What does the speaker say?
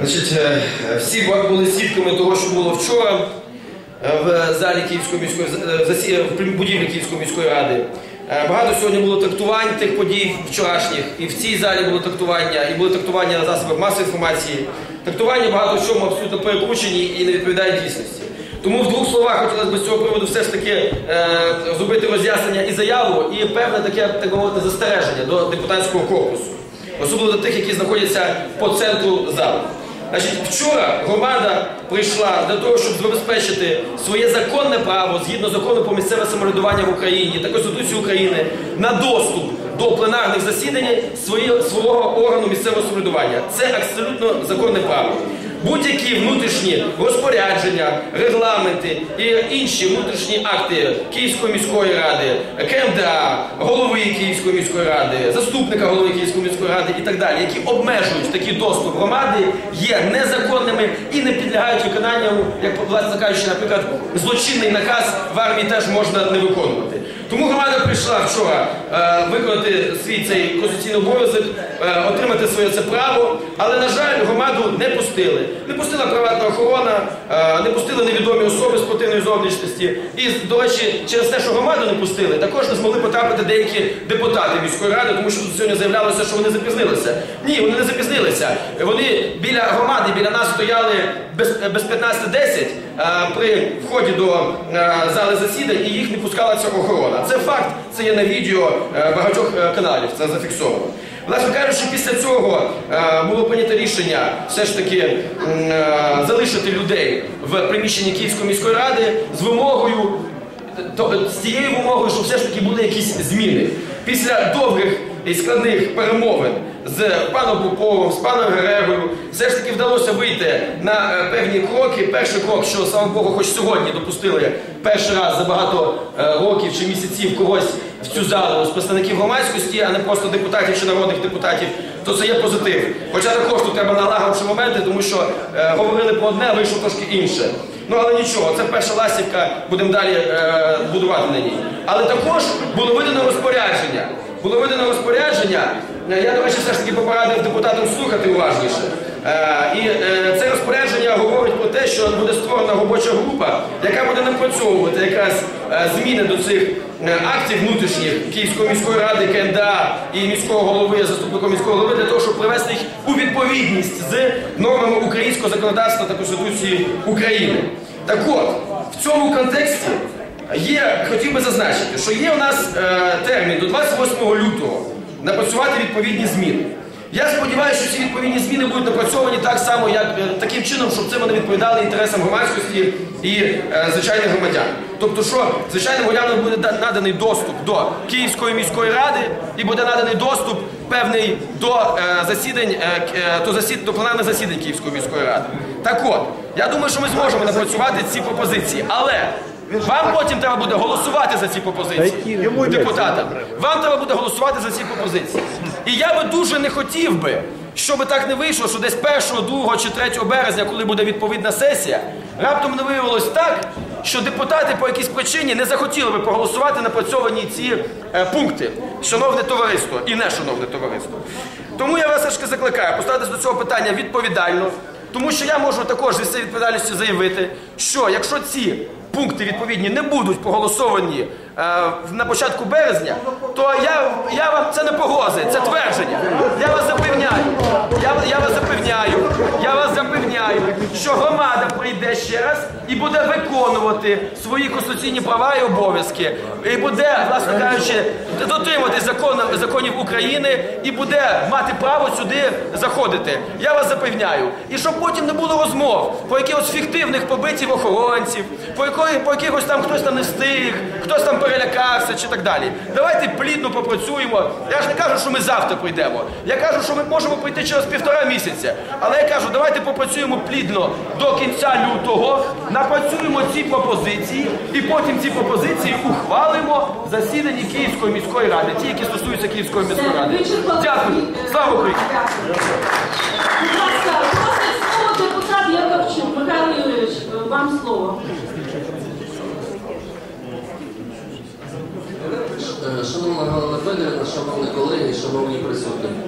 Значить, е, всі були свідками того, що було вчора е, в залі Київської міської е, в будівлі Київської міської ради. Багато сьогодні було трактувань тих подій вчорашніх, і в цій залі було трактування, і були трактування на засобах масової інформації. Трактування багато в чому абсолютно перекручені і не відповідають дійсності. Тому в двох словах хотілося б з цього приводу все ж таки зробити роз'яснення і заяву, і певне таке так мовити застереження до депутатського корпусу особливо до тих, які знаходяться по центру залу. Значить, вчора громада прийшла для того, щоб забезпечити своє законне право згідно закону про місцеве самоврядування в Україні та Конституції України на доступ до пленарних засідань свого органу місцевого самоврядування. Це абсолютно законне право. Будь-які внутрішні розпорядження, регламенти і інші внутрішні акти Київської міської ради, КМДА, голови Київської міської ради, заступника голови Київської міської ради і так далі, які обмежують такий доступ громади, є незаконними і не підлягають виконанню, як власне кажучи, наприклад, злочинний наказ в армії теж можна не виконувати. Тому громада прийшла вчора е, виконати свій цей конституційний обов'язок, е, отримати своє це право, але на жаль, громаду не пустили. Не пустила приватна охорона, е, не пустили невідомі особи спортивної зовнішності. І, до речі, через те, що громаду не пустили, також не змогли потрапити деякі депутати міської ради, тому що сьогодні заявлялося, що вони запізнилися. Ні, вони не запізнилися. Вони біля громади, біля нас стояли без, без 15.10 е, при вході до е, зали засідань і їх не пускала ця охорона. Це факт, це є на відео е, багатьох каналів, це зафіксовано. Власне кажучи, після цього було прийнято рішення все ж таки залишити людей в приміщенні Київської міської ради з вимогою з цією вимогою, щоб все ж таки були якісь зміни. Після довгих і складних перемовин з паном Поповим, з паном Грегою, все ж таки вдалося вийти на е, певні кроки. Перший крок, що слава Богу, хоч сьогодні допустили перший раз за багато е, років чи місяців когось в цю залу з представників громадськості, а не просто депутатів чи народних депутатів, то це є позитив. Хоча також тут треба налагодити моменти, тому що е, говорили про одне, а вийшло трошки інше. Ну але нічого, це перша ластівка, будемо далі е, будувати на ній. Але також було видано розпорядження. Було видано розпорядження. Е, Я, до речі, все ж таки попорадив депутатам слухати уважніше. Е, і е, це розпорядження говорить про те, що буде створена робоча група, яка буде напрацьовувати якраз зміни до цих актів внутрішніх Київської міської ради, КНДА і міського голови, заступником міського голови, для того, щоб привести їх у відповідність з нормами українського законодавства та Конституції України. Так от, в цьому контексті є, хотів би зазначити, що є у нас термін до 28 лютого напрацювати відповідні зміни. Я сподіваюся, що ці відповідні зміни будуть напрацьовані так само, як е, таким чином, щоб це вони відповідали інтересам громадськості і е, звичайних громадян. Тобто, що звичайним громадянам буде наданий доступ до Київської міської ради і буде наданий доступ певний до е, засідань, е, е, до, засід, до пленарних засідань Київської міської ради. Так от, я думаю, що ми зможемо напрацювати ці пропозиції, але вам потім треба буде голосувати за ці пропозиції депутатам. Вам треба буде голосувати за ці пропозиції. І я би дуже не хотів би, щоб так не вийшло, що десь 1, 2 чи 3 березня, коли буде відповідна сесія, раптом не виявилось так, що депутати по якійсь причині не захотіли би проголосувати напрацьовані ці е, пункти, шановне товариство і не шановне товариство. Тому я вас таки закликаю поставитися до цього питання відповідально, тому що я можу також зі цією відповідальністю заявити, що якщо ці пункти відповідні не будуть проголосовані на початку березня, то я, я вам це не погрози, це твердження. Я вас запевняю, я, я вас запевняю, я вас запевняю, що громада прийде ще раз і буде виконувати свої конституційні права і обов'язки, і буде, власне кажучи, дотримуватись закон, законів України і буде мати право сюди заходити. Я вас запевняю. І щоб потім не було розмов про якихось фіктивних побитів охоронців, по якихось там хтось там не встиг, хтось там перелякався чи так далі. Давайте плідно попрацюємо. Я ж не кажу, що ми завтра прийдемо. Я кажу, що ми можемо прийти через півтора місяця. Але я кажу, давайте попрацюємо плідно до кінця лютого, напрацюємо ці пропозиції і потім ці пропозиції ухвалимо в засіданні Київської міської ради, ті, які стосуються Київської міської ради. Дякую. Слава Україні! Будь ласка, просить слово депутат Яковчук. Михайло Юрійович, вам слово. Шановна Галина Федорівна, шановні колеги, шановні присутні.